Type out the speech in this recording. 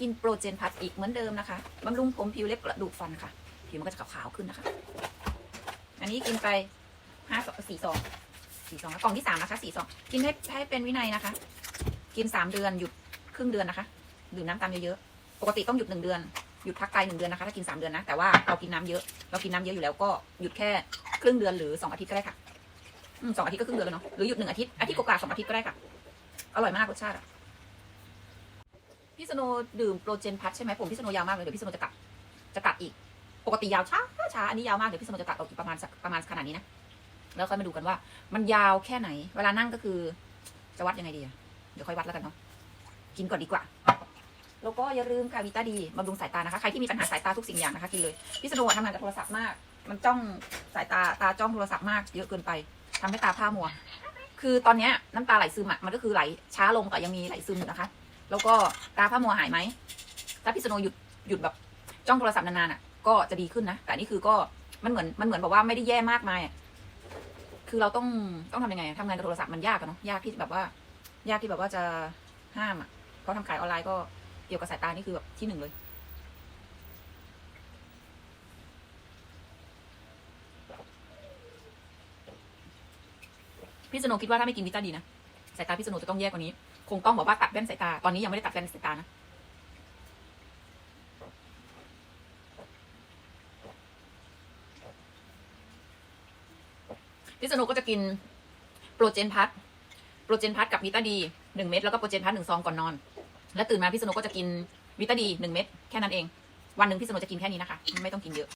กินโปรเจนพัดอีกเหมือนเดิมนะคะบำรุงผมผิวเล็บกระดูกฟันค่ะ ผิวมันก็จะขาวๆขึ้นนะคะ อันนี้กินไปห้าสองสี่ซองสี่ซองกล่องที่สามนะคะสี่ซองกินให้ให้เป็นวินัยนะคะ กินสามเดือนหยุดครึ่งเดือนนะคะดื่มน้ำตามเยอะๆปกติต้องหยุดหนึ่งเดือนหยุดพักกายหนึ่งเดือนนะคะถ้ากินสามเดือนนะแต่ว่าเรากินน้ำเยอะเรากินน้ำเยอะอยู่แล้วก็หยุดแค่ครึ่งเดือนหรือสองอาทิตย์ก็ได้ค่ะสองอาทิตย์ก็ครึ่งเดือนแล้วเนาะหรือหยุดหนึ่งอาทิตย์อาทิตย์กว่าสองอาทิตย์ก็ได้ค่ะ อร่อยมากรสชาติอะ พี่สโนดื่มโปรเจนพัทใช่ไหมผมพี่สโนยาวมากเลยเดี๋ยวพี่สโนจะกัดจะกัดอีก ปกติยาวช้าช้าอันนี้ยาวมากเดี๋ยวพี่สโนจะกัดออกอีกประมาณสักประมาณขนาดนี้นะแล้วค่อยมาดูกันว่า มันยาวแค่ไหน เวลานั่งก็คือ จะวัดยังไงดีเดี๋ยวค่อยวัดแล้วกันเนาะกินก่อนดีกว่าแล้วก็อย่าลืมค่ะวิตาดีบำรุงสายตานะคะ ใครที่มีปัญหาสายตาทุกสิ่งอย่างนะคะกินเลย พี่สโนทำงานกับโทรศัพท์มาก มันจ้องสายตาตาจ้องโทรศัพท์มากเยอะเกินไปทำให้ตาผ้ามัว คือตอนนี้น้ำตาไหลซึมอะมันก็คือไหลช้าลงแต่ยังมีไหลซึมอยู่นะคะ แล้วก็ตาผ้ามัวหายไหมถ้าพี่สโนหยุดหยุดแบบจ้องโทรศัพท์นานๆอะ ก็จะดีขึ้นนะ แต่นี่คือก็มันเหมือนมันเหมือนแบบว่าไม่ได้แย่มากมาย คือเราต้องต้องทำยังไงทำงานกับโทรศัพท์มันยากอะเนาะยากที่แบบว่า ยากที่แบบว่าจะห้ามอะเพราะทำขายออนไลน์ก็เกี่ยวกับสายตานี่คือแบบที่หนึ่งเลยพี่สโนคิดว่าถ้าไม่กินวิตาดีนะ สายตาพี่สโนจะต้องแย่กว่านี้ คงต้องบอกว่าตัดแว่นสายตา ตอนนี้ยังไม่ได้ตัดแว่นสายตานะ พี่สโนก็จะกินโปรเจนพัทโปรเจนพัทกับวิตาดีหนึ่งเม็ดแล้วก็โปรเจนพัทหนึ่งซองก่อนนอน แล้วตื่นมาพี่สโนก็จะกินวิตาดีหนึ่งเม็ดแค่นั้นเอง วันหนึ่งพี่สโนจะกินแค่นี้นะคะ ไม่ต้องกินเยอะ